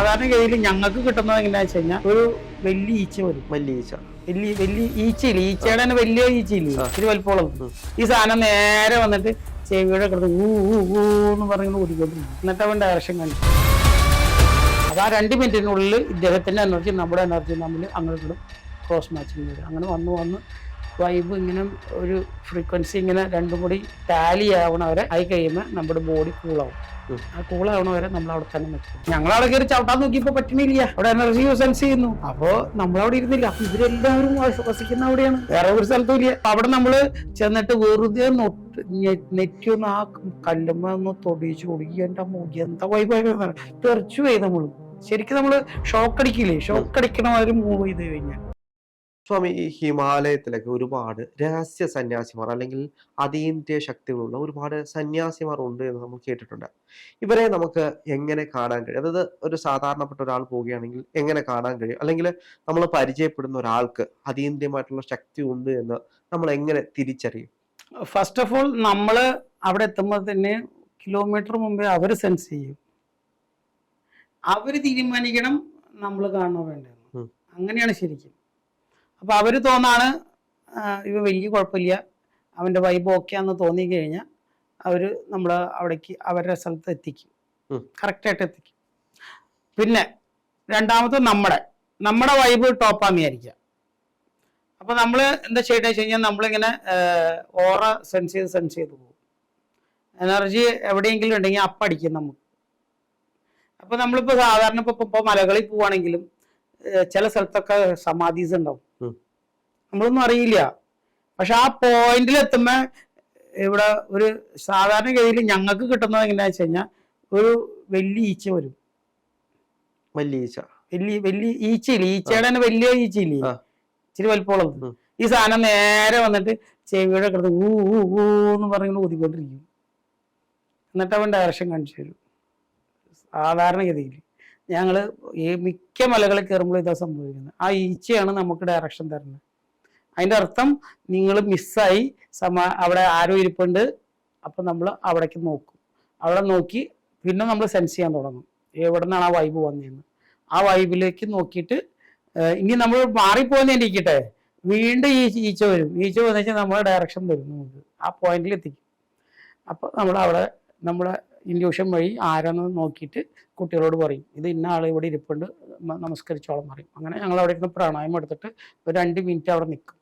സാധാരണഗതിയിൽ ഞങ്ങൾക്ക് കിട്ടുന്നത് എങ്ങനെയാ വെച്ച് കഴിഞ്ഞാൽ ഒരു വലിയ ഈച്ച വരും. വലിയ ഈച്ച. വലിയ വലിയ ഈച്ചയില്ല? ഈച്ചയുടെ തന്നെ വലിയ ഈച്ചയില്ല? ഇത്തിരി വലിപ്പമുള്ളത് ഈ സാധനം നേരെ വന്നിട്ട് ചെവിയുടെ കിടന്ന് ഊ ഊ ഊ എന്ന് പറഞ്ഞു ഊതിക്കൊണ്ടിരിക്കും എന്നിട്ട് അവൻ ഡയറക്ഷൻ കാണിച്ചു. അപ്പൊ ആ രണ്ട് മിനിറ്റിനുള്ളിൽ ഇദ്ദേഹത്തിന്റെ എനർജി നമ്മുടെ എനർജി തമ്മിൽ അങ്ങോട്ടും ക്രോസ് മാച്ചിങ് വരും. അങ്ങനെ വന്ന് വന്ന് വൈബ് ഇങ്ങനെ ഒരു ഫ്രീക്വൻസി ഇങ്ങനെ രണ്ടും കൂടി ടാലി ആവണ വരെ ആയി കഴിയുമ്പോൾ നമ്മുടെ ബോഡി കൂളാവും. ആ കൂളാവണ വരെ നമ്മൾ അവിടെ തന്നെ നിൽക്കും. ഞങ്ങൾ അവിടെ കയറി ചവിട്ടാൻ നോക്കിയപ്പോ പറ്റുന്നില്ല അവിടെ എനർജി സെൻസ് ചെയ്യുന്നു. അപ്പോ നമ്മളവിടെ ഇരുന്നില്ല. അപ്പൊ ഇവരെല്ലാവരും വസ- വസിക്കുന്ന അവിടെയാണ്. വേറെ ഒരു സ്ഥലത്തും ഇല്ല. അവിടെ നമ്മൾ ചെന്നിട്ട് വെറുതെ നെറ്റിയൊന്ന് ആ കല്ലുമ്മ ഒന്ന് തൊടിച്ച് കൊടുക്കുക മുഖി. എന്താ വൈബായി തെറിച്ചു പോയി നമ്മൾ. ശരിക്കും നമ്മൾ ഷോക്ക് അടിക്കില്ലേ? ഷോക്ക് അടിക്കണ മാതിരി മൂവ് ചെയ്ത് കഴിഞ്ഞാൽ സ്വാമി ഈ ഹിമാലയത്തിലൊക്കെ ഒരുപാട് രഹസ്യ സന്യാസിമാർ അല്ലെങ്കിൽ അതീന്ദ്രിയ ശക്തികളുള്ള ഒരുപാട് സന്യാസിമാർ ഉണ്ട് എന്ന് നമ്മൾ കേട്ടിട്ടുണ്ട്. ഇവരെ നമുക്ക് എങ്ങനെ കാണാൻ കഴിയും? അതായത് ഒരു സാധാരണപ്പെട്ട ഒരാൾ പോവുകയാണെങ്കിൽ എങ്ങനെ കാണാൻ കഴിയും? അല്ലെങ്കിൽ നമ്മൾ പരിചയപ്പെടുന്ന ഒരാൾക്ക് അതീന്ദ്രിയമായിട്ടുള്ള ശക്തി ഉണ്ട് എന്ന് നമ്മൾ എങ്ങനെ തിരിച്ചറിയും? ഫസ്റ്റ് ഓഫ് ഓൾ നമ്മൾ അവിടെ എത്തുമ്പോൾ തന്നെ കിലോമീറ്റർ മുമ്പേ അവർ സെൻസ് ചെയ്യും. അവർ തീരുമാനിക്കണം നമ്മൾ കാണണോ വേണ്ടെന്ന്. അങ്ങനെയാണ് ശരിക്കും. അപ്പൊ അവർ തോന്നാണ് ഇവ വലിയ കുഴപ്പമില്ല അവന്റെ വൈബ് ഓക്കെ ആണെന്ന് തോന്നി കഴിഞ്ഞാൽ അവർ നമ്മളെ അവിടേക്ക് അവരുടെ സ്ഥലത്ത് എത്തിക്കും. കറക്റ്റായിട്ട് എത്തിക്കും. പിന്നെ രണ്ടാമത് നമ്മുടെ നമ്മുടെ വൈബ് ടോപ്പാന്ന് വിചാരിക്കുക. അപ്പൊ നമ്മൾ എന്താ ചെയ്യണമെന്ന് വെച്ച് കഴിഞ്ഞാൽ നമ്മളിങ്ങനെ ഓറ സെൻസ് ചെയ്ത് സെൻസ് ചെയ്ത് പോകും. എനർജി എവിടെയെങ്കിലും ഉണ്ടെങ്കിൽ അപ്പടിക്കും നമുക്ക്. അപ്പൊ നമ്മളിപ്പോ സാധാരണ ഇപ്പൊ ഇപ്പൊ മലകളിൽ പോവാണെങ്കിലും ചില സ്ഥലത്തൊക്കെ സമാധീസ് ഉണ്ടാവും. നമ്മളൊന്നും അറിയില്ല. പക്ഷെ ആ പോയിന്റിൽ എത്തുമ്പോ ഇവിടെ ഒരു സാധാരണ ഗതിയിൽ ഞങ്ങൾക്ക് കിട്ടുന്നത് എങ്ങനെയാന്ന് വെച്ച് കഴിഞ്ഞാൽ ഒരു വലിയ ഈച്ച വരും. വലിയ ഈച്ച. വലിയ വലിയ ഈച്ചയില്ല? ഈച്ചയുടെ തന്നെ വലിയ ഈച്ചയില്ലേ. ഇച്ചിരി വലിപ്പമുള്ളത്. ഈ സാധനം നേരെ വന്നിട്ട് ചെവിയുടെ കിടന്ന് ഊ ഊ ഊ എന്ന് പറഞ്ഞിങ്ങനെ ഊതിക്കൊണ്ടിരിക്കും എന്നിട്ട് അവൻ ഡയറക്ഷൻ കാണിച്ചു തരും. സാധാരണഗതിയിൽ ഞങ്ങൾ ഈ മിക്ക മലകളിൽ കയറുമ്പോൾ ഇതാ സംഭവിക്കുന്നത്. ആ ഈച്ചയാണ് നമുക്ക് ഡയറക്ഷൻ തരുന്നത്. അതിന്റെ അർത്ഥം നിങ്ങൾ മിസ്സായി സമാ അവിടെ ആരോ ഇരിപ്പുണ്ട്. അപ്പം നമ്മൾ അവിടേക്ക് നോക്കും. അവിടെ നോക്കി പിന്നെ നമ്മൾ സെൻസ് ചെയ്യാൻ തുടങ്ങും. എവിടെ നിന്നാണ് ആ വൈബ് വന്നതെന്ന് ആ വൈബിലേക്ക് നോക്കിയിട്ട് ഇനി നമ്മൾ മാറിപ്പോകുന്നിരിക്കട്ടെ വീണ്ടും ഈ ഈച്ച വരും. ഈച്ച വന്നു വെച്ചാൽ നമ്മളെ ഡയറക്ഷൻ തരും നമുക്ക് ആ പോയിന്റിൽ എത്തിക്കും. അപ്പോൾ നമ്മൾ അവിടെ നമ്മളെ ഇൻഡ്യൂഷൻ വഴി ആരാന്ന് നോക്കിയിട്ട് കുട്ടികളോട് പറയും. ഇത് ഇന്ന ആൾ ഇവിടെ ഇരിപ്പുണ്ട്. നമസ്കരിച്ചോളം പറയും. അങ്ങനെ ഞങ്ങൾ അവിടെ ഇരുന്ന് പ്രാണായം എടുത്തിട്ട് ഒരു രണ്ട് മിനിറ്റ് അവിടെ നിൽക്കും.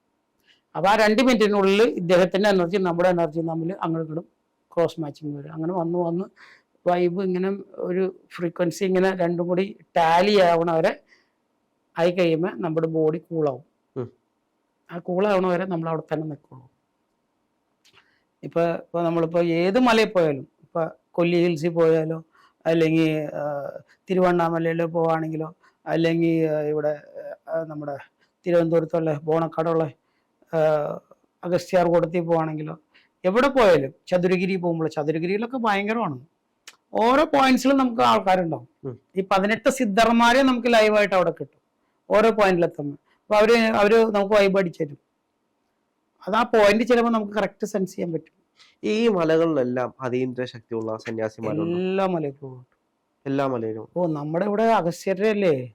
അപ്പോൾ ആ രണ്ട് മിനിറ്റിനുള്ളിൽ ഇദ്ദേഹത്തിന്റെ എനർജി നമ്മുടെ എനർജി തമ്മിൽ അങ്ങോട്ടും ക്രോസ് മാച്ചിങ് വരും. അങ്ങനെ വന്ന് വന്ന് വൈബ് ഇങ്ങനെ ഒരു ഫ്രീക്വൻസി ഇങ്ങനെ രണ്ടും കൂടി ടാലി ആവണവരെ ആയി കഴിയുമ്പോൾ നമ്മുടെ ബോഡി കൂളാവും. ആ കൂളാവണവരെ നമ്മൾ അവിടെ തന്നെ നിൽക്കുള്ളൂ ഇപ്പൊ ഇപ്പൊ നമ്മളിപ്പോ ഏത് മലയിൽ പോയാലും ഇപ്പൊ കൊല്ലി ഹിൽസിൽ പോയാലോ അല്ലെങ്കിൽ തിരുവണ്ണാമലയിൽ പോവാണെങ്കിലോ അല്ലെങ്കിൽ ഇവിടെ നമ്മുടെ തിരുവനന്തപുരത്തുള്ള ബോണക്കാടുള്ള അഗസ്ത്യാർ കൂടത്തിൽ പോവാണെങ്കിലോ എവിടെ പോയാലും ചതുരഗിരി പോകുമ്പോൾ ചതുരഗിരിയിലൊക്കെ ഭയങ്കരമാണ്. ഓരോ പോയിന്റ്സിലും നമുക്ക് ആൾക്കാരുണ്ടാവും. ഈ പതിനെട്ട് സിദ്ധർമാരെ നമുക്ക് ലൈവായിട്ട് അവിടെ കിട്ടും. ഓരോ പോയിന്റിലെത്തുമ്പോൾ അപ്പൊ അവർ അവർ നമുക്ക് വൈബ് അടിച്ചു തരും. അത് ആ പോയിന്റ് ചിലപ്പോൾ നമുക്ക് കറക്റ്റ് സെൻസ് ചെയ്യാൻ പറ്റും. ഈ മലകളിലെല്ലാം അതീന്ദ്ര ശക്തിയുള്ള സന്യാസിമാരുണ്ട്? എല്ലാ മലയും പോകും. എല്ലാ മലയിലും. ഓ നമ്മുടെ ഇവിടെ അഗസ്ത്യരല്ലേ.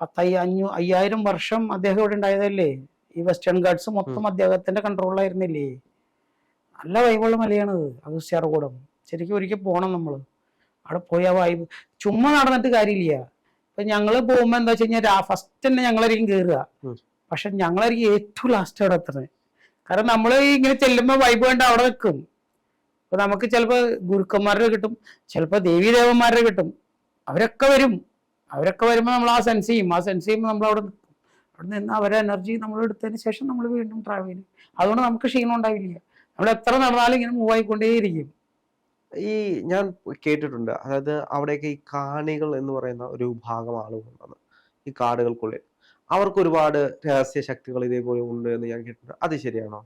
പത്തയ്യ അഞ്ഞൂ അയ്യായിരം വർഷം അദ്ദേഹം ഇവിടെ ഉണ്ടായതല്ലേ? ഈ വെസ്റ്റേൺ ഗാർഡ്സ് മൊത്തം അദ്ദേഹത്തിന്റെ കൺട്രോളിലായിരുന്നില്ലേ നല്ല വൈബുള്ള മലയാണത് ചെറുകൂടം ശരിക്കും ഒരിക്കൽ പോണം നമ്മൾ അവിടെ പോയി ആ വൈബ് ചുമ്മാ നടന്നിട്ട് കാര്യമില്ല. ഇപ്പൊ ഞങ്ങൾ പോകുമ്പോ എന്താ വെച്ച് കഴിഞ്ഞാൽ ഫസ്റ്റ് തന്നെ ഞങ്ങളായിരിക്കും കയറുക ഉം. പക്ഷെ ഞങ്ങളായിരിക്കും ഏറ്റവും ലാസ്റ്റ് അവിടെ എത്തുന്നത്. കാരണം നമ്മൾ ഇങ്ങനെ ചെല്ലുമ്പോൾ വൈബ് കണ്ട് അവിടെ നിൽക്കും അപ്പൊ നമുക്ക് ചിലപ്പോൾ ഗുരുക്കന്മാരുടെ കിട്ടും ചിലപ്പോൾ ദേവീദേവന്മാരുടെ കിട്ടും. അവരൊക്കെ വരും. അവരൊക്കെ വരുമ്പോൾ നമ്മൾ ആ സെൻസ് ചെയ്യും. ആ സെൻസ് ചെയ്യുമ്പോൾ നമ്മൾ അവിടെ അവിടെ നിന്ന് അവരെ എനർജി നമ്മൾ എടുത്തതിന് ശേഷം നമ്മൾ വീണ്ടും ട്രാവൽ ചെയ്യും. അതുകൊണ്ട് നമുക്ക് ക്ഷീണം ഉണ്ടാവില്ല. നമ്മൾ എത്ര നടന്നാലും ഇങ്ങനെ മൂവ് ആയിക്കൊണ്ടേയിരിക്കും. ഈ ഞാൻ കേട്ടിട്ടുണ്ട്. അതായത് അവിടെയൊക്കെ ഈ കാണികൾ എന്ന് പറയുന്ന ഒരു ഭാഗം ആളുകളുണ്ടെന്ന് ഈ കാടുകൾക്കുള്ളിൽ. അവർക്ക് ഒരുപാട് രഹസ്യ ശക്തികൾ ഇതേപോലെ ഉണ്ട് എന്ന് ഞാൻ കേട്ടിട്ടുണ്ട്. അത് ശരിയാണോ?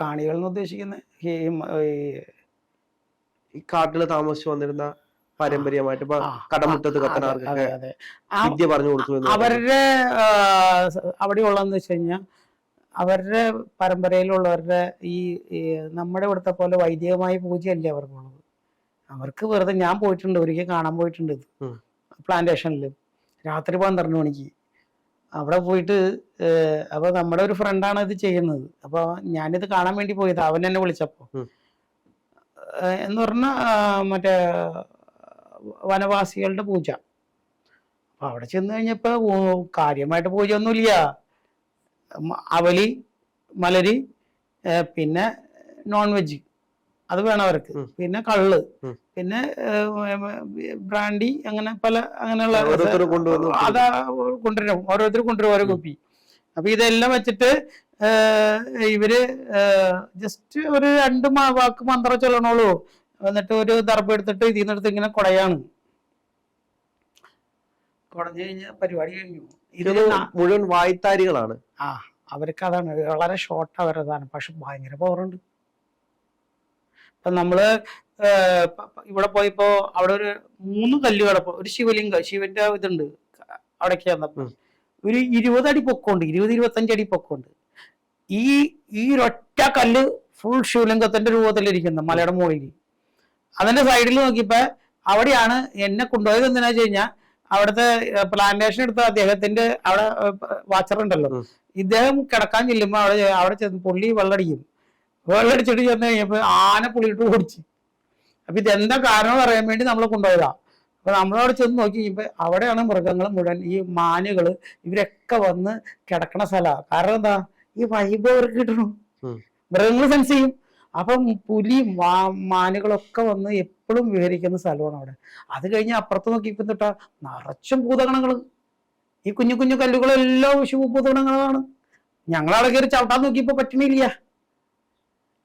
കാണികൾ എന്ന് ഈ ഈ കാട്ടിൽ താമസിച്ചു വന്നിരുന്ന പാരമ്പര്യമായിട്ട് ഇപ്പൊ കടമുറ്റത്ത് കത്തനാർക്കൊക്കെ വിദ്യ പറഞ്ഞു കൊടുത്തു അവരുടെ ആ, അവിടെ ഉള്ളതെന്ന് വെച്ച് കഴിഞ്ഞാൽ അവരുടെ പരമ്പരയിലുള്ളവരുടെ ഈ നമ്മുടെ ഇവിടുത്തെ പോലെ വൈദികമായ പൂജയല്ലേ അവർക്കുള്ളത്. അവർക്ക് വെറുതെ ഞാൻ പോയിട്ടുണ്ട് ഒരിക്കൽ കാണാൻ പോയിട്ടുണ്ട് ഇത്. പ്ലാന്റേഷനിൽ രാത്രി പന്ത്രണ്ട് മണിക്ക്. അവിടെ പോയിട്ട് അപ്പൊ നമ്മുടെ ഒരു ഫ്രണ്ടാണ് ഇത് ചെയ്യുന്നത്. അപ്പൊ ഞാനിത് കാണാൻ വേണ്ടി പോയത്. അവൻ എന്നെ വിളിച്ചപ്പോ. എന്ന് പറഞ്ഞ മറ്റേ വനവാസികളുടെ പൂജ. അപ്പൊ അവിടെ ചെന്ന് കഴിഞ്ഞപ്പോ കാര്യമായിട്ട് പൂജ ഒന്നുമില്ല അവലി മലരി പിന്നെ നോൺ വെജ് അത് വേണം അവർക്ക്. പിന്നെ കള്ള്. പിന്നെ ബ്രാൻഡി അങ്ങനെ പല അങ്ങനെയുള്ള അതാ കൊണ്ടുവരും. ഓരോരുത്തർ കൊണ്ടുവരും ഓരോ കുപ്പി. അപ്പൊ ഇതെല്ലാം വെച്ചിട്ട് ഇവർ ജസ്റ്റ് ഒരു രണ്ട് വാക്ക് മന്ത്രം ചൊല്ലണോളൂ. എന്നിട്ട് ഒരു ദർഭ എടുത്തിട്ട് ഇതിൽ നിന്നെടുത്ത് ഇങ്ങനെ കുടയാണ്. കുടഞ്ഞു കഴിഞ്ഞ പരിപാടി കഴിഞ്ഞു. ഇത് മുഴുവൻ വായ്ത്താരികളാണ്. ആ അവർക്ക് അതാണ്. വളരെ ഷോർട്ട് അവരതാണ് പക്ഷെ ഭയങ്കര പവറുണ്ട് ഇപ്പൊ നമ്മൾ ഇവിടെ പോയപ്പോ അവിടെ ഒരു മൂന്ന് കല്ല് കിടപ്പോ ഒരു ശിവലിംഗം ശിവന്റെ ഇതുണ്ട്. അവിടേക്ക് വന്നപ്പോ ഒരു ഇരുപത് അടി പൊക്കമുണ്ട് ഇരുപത് ഇരുപത്തഞ്ച് അടി പൊക്കമുണ്ട് ഈ ഈ ഒറ്റ കല്ല് ഫുൾ ശിവലിംഗത്തിന്റെ രൂപത്തിലിരിക്കുന്ന മലയുടെ മുകളിൽ അതിന്റെ സൈഡിൽ നോക്കിയപ്പോ അവിടെയാണ് എന്നെ കൊണ്ടുപോയത് എന്തിനാ വെച്ച് കഴിഞ്ഞാൽ അവിടുത്തെ പ്ലാന്റേഷൻ എടുത്ത അദ്ദേഹത്തിന്റെ അവിടെ വാച്ചർ ഉണ്ടല്ലോ. ഇദ്ദേഹം കിടക്കാൻ ചെല്ലുമ്പോ അവിടെ അവിടെ ചെന്ന് പുള്ളി വെള്ളടിക്കും. വെള്ളടിച്ചിട്ട് ചെന്ന് കഴിഞ്ഞപ്പോ ആന പുള്ളിയിട്ട് ഓടിച്ച്. അപ്പൊ ഇതെന്താ കാരണം പറയാൻ വേണ്ടി നമ്മൾ കൊണ്ടുപോയതാ. അപ്പൊ നമ്മളവിടെ ചെന്ന് നോക്കി കഴിഞ്ഞപ്പോ അവിടെയാണ് മൃഗങ്ങൾ മുഴുവൻ ഈ മാനുകൾ ഇവരൊക്കെ വന്ന് കിടക്കണ സ്ഥലമാണ് കാരണം എന്താ? ഈ വൈബ് അവർക്ക് കിട്ടണം. മൃഗങ്ങൾ സെൻസ് ചെയ്യും. അപ്പം പുലി മാ- മാനുകളൊക്കെ വന്ന് എപ്പോഴും വിഹരിക്കുന്ന സ്ഥലമാണ് അവിടെ. അത് കഴിഞ്ഞ് അപ്പുറത്ത് നോക്കിയപ്പോൾ തൊട്ടാ നിറച്ചും ഭൂതഗണങ്ങൾ. ഈ കുഞ്ഞു കുഞ്ഞു കല്ലുകളെല്ലാം ശിവഭൂതഗണങ്ങളാണ് ഞങ്ങളവിടെ കയറി ചവിട്ടാൻ നോക്കിയപ്പോൾ പറ്റണില്ല.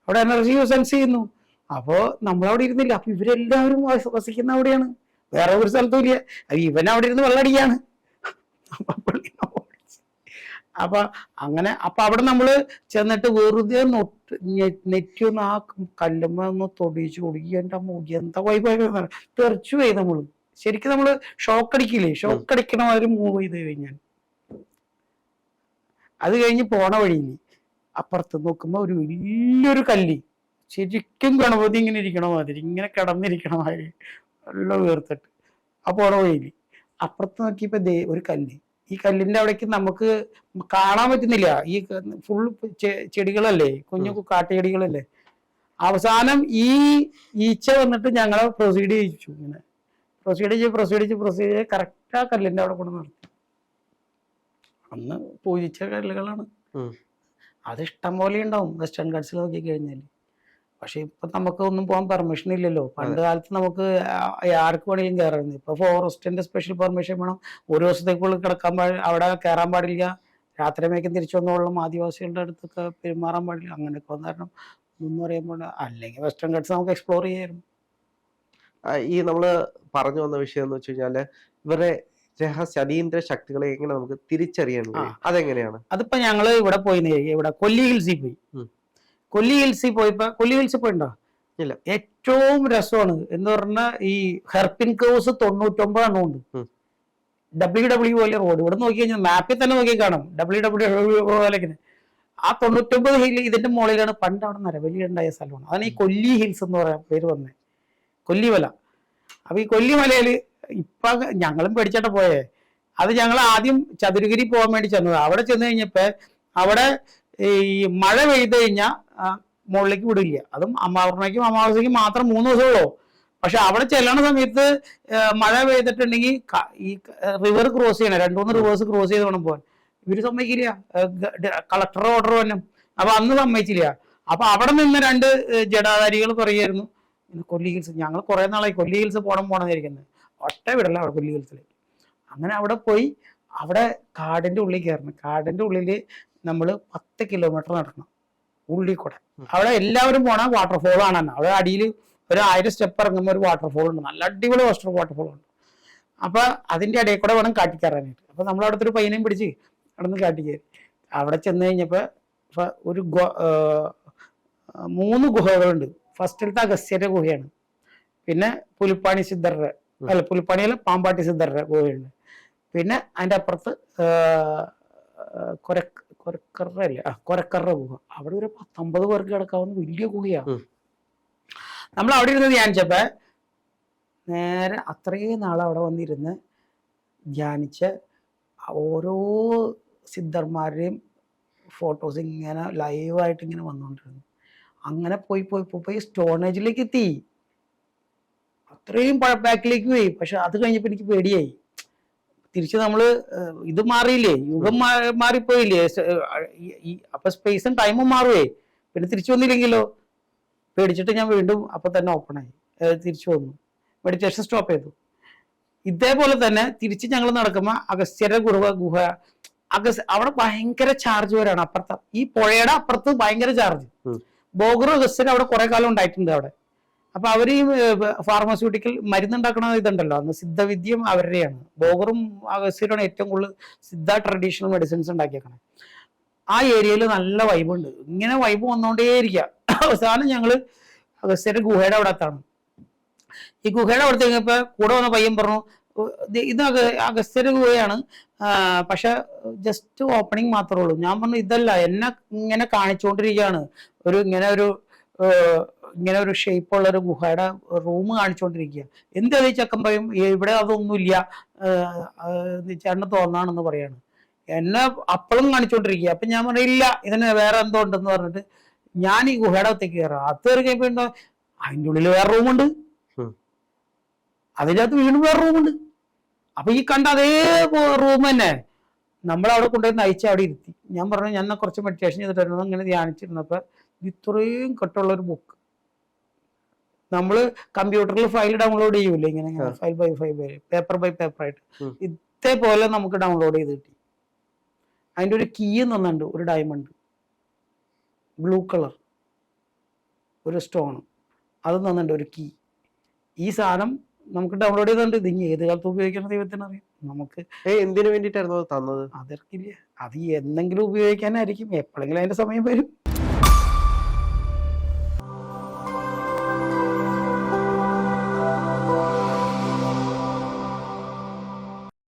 അവിടെ എനർജി സെൻസ് ചെയ്യുന്നു. അപ്പോൾ നമ്മളവിടെ ഇരുന്നില്ല. അപ്പൊ ഇവരെല്ലാവരും വസ- വസിക്കുന്ന അവിടെയാണ്. വേറെ ഒരു സ്ഥലത്തും ഇല്ല. ഇവൻ അവിടെ ഇരുന്ന് വെള്ളടിക്കാണ് അപ്പൊ പുള്ളി. അപ്പൊ അങ്ങനെ അപ്പൊ അവിടെ നമ്മൾ ചെന്നിട്ട് വെറുതെ നൊട്ട് നെറ്റി ഒന്ന് ആ കല്ലുമ്മ ഒന്ന് തൊടിച്ചു കൊടുക്കി. എന്റെ മുടി എന്താ വൈബായി തെറിച്ചു പോയി നമ്മൾ. ശരിക്കും നമ്മൾ ഷോക്ക് അടിക്കില്ലേ? ഷോക്ക് അടിക്കണ മാതിരി മൂവ് ചെയ്ത് കഴിഞ്ഞാൽ അത് കഴിഞ്ഞ് പോണ വഴി അപ്പുറത്ത് നോക്കുമ്പോ ഒരു വലിയൊരു കല്ല്. ശരിക്കും ഗണപതി ഇങ്ങനെ ഇരിക്കണ മാതിരി ഇങ്ങനെ കിടന്നിരിക്കണ മാതിരി. നല്ല വീർത്തിട്ട്. ആ പോണ വഴിയിൽ അപ്പുറത്ത് നോക്കിയപ്പോ ദേ ഒരു കല്ല്. ഈ കല്ലിന്റെ അവിടേക്ക് നമുക്ക് കാണാൻ പറ്റുന്നില്ല. ഈ ഫുൾ ചെടികളല്ലേ? കുഞ്ഞു കാട്ടുചെടികളല്ലേ? അവസാനം ഈ ഈച്ച വന്നിട്ട് ഞങ്ങളെ പ്രൊസീഡ് ചെയ്യിച്ചു ഇങ്ങനെ. പ്രൊസീഡ് ചെയ്ത് പ്രൊസീഡ് ചെയ്ത് പ്രൊസീഡ് ചെയ്ത് കറക്റ്റ് ആ കല്ലിന്റെ അവിടെ കൊണ്ട് നിർത്തി അന്ന് പൂജിച്ച കല്ലുകളാണ്. അത് ഇഷ്ടം പോലെ ഉണ്ടാവും. വെസ്റ്റേൺ ഗഡ്സിൽ നോക്കി കഴിഞ്ഞാൽ പക്ഷെ ഇപ്പൊ നമുക്ക് ഒന്നും പോകാൻ പെർമിഷൻ ഇല്ലല്ലോ പണ്ട് കാലത്ത് നമുക്ക് ആർക്ക് വേണമെങ്കിലും കയറായിരുന്നു ഇപ്പൊ ഫോറസ്റ്റിന്റെ സ്പെഷ്യൽ പെർമിഷൻ വേണം. ഒരു ദിവസത്തേക്കുള്ളിൽ കിടക്കാൻ പാടില്ല അവിടെ കയറാൻ പാടില്ല. രാത്രിമേക്കും തിരിച്ചു വന്നോളം ആദിവാസികളുടെ അടുത്തൊക്കെ പെരുമാറാൻ പാടില്ല. അങ്ങനെയൊക്കെ വന്ന കാരണം ഒന്നും പറയുമ്പോൾ അല്ലെങ്കിൽ വെസ്റ്റേൺ ഗഡ്സ് നമുക്ക് എക്സ്പ്ലോർ ചെയ്യായിരുന്നു ഈ നമ്മൾ പറഞ്ഞു വന്ന വിഷയം എന്ന് വെച്ച് കഴിഞ്ഞാൽ ഇവരുടെ രഹസ്യ അതീന്ദ്ര ശക്തികളെ എങ്ങനെ നമുക്ക് തിരിച്ചറിയാൻ അതെങ്ങനെയാണ്? അതിപ്പോ ഞങ്ങൾ ഇവിടെ പോയി ഇവിടെ കൊല്ലി ഹിൽസിൽ പോയി. കൊല്ലി ഹിൽസിൽ പോയപ്പോ കൊല്ലി ഹിൽസിൽ പോയിണ്ടോ? ഇല്ല. ഏറ്റവും രസമാണ്. എന്ന് പറഞ്ഞാൽ ഈ ഹെർപ്പിൻ ക്രോസ് തൊണ്ണൂറ്റൊമ്പത് എണ്ണം ഉണ്ട്. ഡബ്ല്യു ഡബ്ല്യു പോലെ റോഡ്. ഇവിടെ നോക്കി കഴിഞ്ഞാൽ മാപ്പിൽ തന്നെ നോക്കി കാണാം. ഡബ്ല്യു ഡബ്ല്യു പോലെ ആ തൊണ്ണൂറ്റൊമ്പത് ഹിൽ ഇതിന്റെ മുകളിലാണ് പണ്ട് അവിടെ നരവലി ഉണ്ടായ സ്ഥലമാണ്. അതാണ് ഈ കൊല്ലി ഹിൽസ് എന്ന് പറയാൻ പേര് വന്നത് കൊല്ലിമല. അപ്പൊ ഈ കൊല്ലിമലയിൽ ഇപ്പൊ ഞങ്ങളും പേടിച്ചിട്ട് പോയേ. അത് ഞങ്ങൾ ആദ്യം ചതുരഗിരി പോകാൻ വേണ്ടി ചെന്നത്. അവിടെ ചെന്ന് കഴിഞ്ഞപ്പോ അവിടെ ഈ മഴ പെയ്ത് കഴിഞ്ഞാൽ മുകളിലേക്ക് വിടില്ല. അതും അമ്മാവർമ്മയ്ക്കും അമാവാസയ്ക്കും മാത്രം മൂന്ന് ദിവസമുള്ളൂ പക്ഷെ അവിടെ ചെല്ലണ സമയത്ത് മഴ പെയ്തിട്ടുണ്ടെങ്കിൽ ഈ റിവർ ക്രോസ് ചെയ്യണം. രണ്ടു മൂന്ന് റിവേഴ്സ് ക്രോസ് ചെയ്ത് വേണം പോകാൻ ഇവർ സമ്മതിക്കില്ല. കളക്ടർ ഓർഡർ വന്നും അപ്പൊ അന്ന് സമ്മതിച്ചില്ല. അപ്പൊ അവിടെ നിന്ന് രണ്ട് ജഡാധാരികൾ ഇന്ന് കൊല്ലി ഹിൽസ്. ഞങ്ങൾ കുറെ നാളായി കൊല്ലി ഹിൽസ് പോണം പോണെന്നിരിക്കുന്നത് ഒറ്റ വിടല അവിടെ കൊല്ലി ഹിൽസിൽ അങ്ങനെ അവിടെ പോയി അവിടെ കാടിന്റെ ഉള്ളിൽ കയറണം കാടിന്റെ ഉള്ളിൽ നമ്മൾ പത്ത് കിലോമീറ്റർ നടക്കണം. ഉള്ളിൽ കൂടെ അവിടെ എല്ലാവരും പോണ വാട്ടർഫോൾ ആണ് അവിടെ അടിയിൽ ഒരു ആയിരം സ്റ്റെപ്പ് ഇറങ്ങുമ്പോൾ ഒരു വാട്ടർഫോൾ ഉണ്ട്. നല്ല അടിപൊളി വാട്ടർ വാട്ടർഫോൾ ഉണ്ട്. അപ്പൊ അതിന്റെ ഇടയിൽ കൂടെ വേണം കാട്ടിക്കയറാനായിട്ട്. അപ്പൊ നമ്മൾ അവിടുത്തെ ഒരു പയ്യനെയും പിടിച്ച് അവിടെ നിന്ന് കാട്ടിക്കയറി. അവിടെ ചെന്ന് കഴിഞ്ഞപ്പോ ഒരു മൂന്ന് ഗുഹകളുണ്ട്. ഫസ്റ്റിലത്തെ അഗസ്ത്യന്റെ ഗുഹയാണ്. പിന്നെ പുലിപ്പാണി സിദ്ധരുടെ അല്ല പുലിപ്പാണിയിലെ പാമ്പാട്ടി സിദ്ധരുടെ ഗുഹയുണ്ട്. പിന്നെ അതിന്റെ അപ്പുറത്ത് കൊരക്ക കൊരക്കറ അല്ലേ ആ കൊരക്കറ ഗുഹ. അവിടെ ഒരു പത്തൊമ്പത് പേർക്ക് കിടക്കാവുന്ന വലിയ ഗുഹയാണ്. നമ്മൾ അവിടെ ഇരുന്ന് ധ്യാനിച്ചപ്പോ നേരെ അത്രയും നാൾ അവിടെ വന്നിരുന്ന് ധ്യാനിച്ച് ഓരോ സിദ്ധർമാരുടെയും ഫോട്ടോസ് ഇങ്ങനെ ലൈവായിട്ട് ഇങ്ങനെ വന്നുകൊണ്ടിരുന്നു അങ്ങനെ പോയി പോയി പോയി പോയി സ്റ്റോൺ ഏജിലേക്ക് എത്തി. അത്രയും ബാക്കിലേക്ക് പോയി. പക്ഷെ അത് കഴിഞ്ഞപ്പോൾ എനിക്ക് പേടിയായി. തിരിച്ച് നമ്മൾ ഏഹ്, ഇത് മാറിയില്ലേ? യുഗം മാറിപ്പോയില്ലേ? അപ്പൊ സ്പേസും ടൈമും മാറുവേ. പിന്നെ തിരിച്ചു വന്നില്ലെങ്കിലോ? പേടിച്ചിട്ട് ഞാൻ വീണ്ടും അപ്പൊ തന്നെ ഓപ്പൺ ആയി. തിരിച്ചു വന്നു. മെഡിറ്റേഷൻ സ്റ്റോപ്പ് ചെയ്തു. ഇതേപോലെ തന്നെ തിരിച്ച് ഞങ്ങൾ നടക്കുമ്പോൾ അഗസ്ത്യര ഗുഹ ഗുഹ അഗസ് അവിടെ ഭയങ്കര ചാർജ് വരാണ് അപ്പുറത്ത്. ഈ പുഴയുടെ അപ്പുറത്ത് ഭയങ്കര ചാർജ്. ബോഗറും അഗസ്ത്യരും അവിടെ കുറെ കാലം ഉണ്ടായിട്ടുണ്ട് അവിടെ. അപ്പൊ അവരെയും ഫാർമസ്യൂട്ടിക്കൽ മരുന്നുണ്ടാക്കണ ഇതുണ്ടല്ലോ. അന്ന് സിദ്ധവിദ്യം അവരുടെയാണ്. ബോഗറും അഗസ്റ്റിലാണ് ഏറ്റവും കൂടുതൽ സിദ്ധ ട്രഡീഷണൽ മെഡിസിൻസ് ഉണ്ടാക്കിയേക്കണേ. ആ ഏരിയയിൽ നല്ല വൈബുണ്ട് ഇങ്ങനെ വൈബ് വന്നുകൊണ്ടേയിരിക്കുക അവസാനം ഞങ്ങൾ അഗസ്ത്യരുടെ ഗുഹയുടെ അവിടെ എത്താണ്. ഈ ഗുഹയുടെ അവിടെ കഴിഞ്ഞപ്പോ കൂടെ വന്ന പയ്യൻ പറഞ്ഞു "ഓ, ഇത് ഇത് ഗുഹയാണ്. പക്ഷെ ജസ്റ്റ് ഓപ്പണിംഗ് മാത്രമേ ഉള്ളൂ. ഞാൻ പറഞ്ഞു ഇതല്ല എന്നെ ഇങ്ങനെ കാണിച്ചുകൊണ്ടിരിക്കുകയാണ് ഒരു ഇങ്ങനെ ഒരു ഇങ്ങനെ ഒരു ഷേപ്പ് ഉള്ള ഒരു ഗുഹയുടെ റൂം കാണിച്ചുകൊണ്ടിരിക്കുക എന്ത് ചക്കൻ പറയും? ഇവിടെ അതൊന്നുമില്ല. ചേട്ടന് തോന്നാണെന്ന് പറയാണ്. എന്നെ അപ്പളും കാണിച്ചുകൊണ്ടിരിക്കുക അപ്പൊ ഞാൻ പറയില്ല ഇതിന് വേറെ എന്തോ ഉണ്ടെന്ന് പറഞ്ഞിട്ട് ഞാൻ ഈ ഗുഹയുടെ അകത്തേക്ക് കയറാം അത് കയറി കഴിയുമ്പോ എന്താ അതിന്റെ ഉള്ളിൽ വേറെ റൂമുണ്ട് അതിന്റെ അതിനകത്ത് വീണ്ടും വേറെ റൂമുണ്ട് അപ്പൊ ഈ കണ്ട അതേ റൂം തന്നെ. നമ്മൾ അവിടെ കൊണ്ടുപോയി നയിച്ച് അവിടെ ഇരുത്തി. ഞാൻ പറഞ്ഞു ഞാൻ കുറച്ച് മെഡിറ്റേഷൻ ചെയ്തിട്ടായിരുന്നു അങ്ങനെ ധ്യാനിച്ചിരുന്നപ്പോ ഇത്രയും കെട്ടുള്ള ഒരു ബുക്ക് നമ്മൾ കമ്പ്യൂട്ടറിൽ ഫയൽ ഡൗൺലോഡ് ചെയ്യൂലേ ഇങ്ങനെ file by file by paper by paper ആയിട്ട്. ഇതേപോലെ നമുക്ക് ഡൗൺലോഡ് ചെയ്ത് കിട്ടി. അതിന്റെ ഒരു കീ തന്നുണ്ട് ഒരു ഡയമണ്ട് ബ്ലൂ കളർ ഒരു സ്റ്റോൺ അത് തന്നിട്ടുണ്ട് ഒരു കീ ഈ സാധനം നമുക്ക് ഡൗൺലോഡ് ചെയ്ത് ഇത് ഇനി ഏത് കാലത്ത് ഉപയോഗിക്കണം ദൈവത്തിന് അറിയാം. നമുക്ക് എന്തിനു വേണ്ടിയിട്ടായിരുന്നു അത് തന്നത്? അതർക്കില്ല. അത് എന്തെങ്കിലും ഉപയോഗിക്കാനായിരിക്കും. എപ്പോഴെങ്കിലും അതിന്റെ സമയം വരും.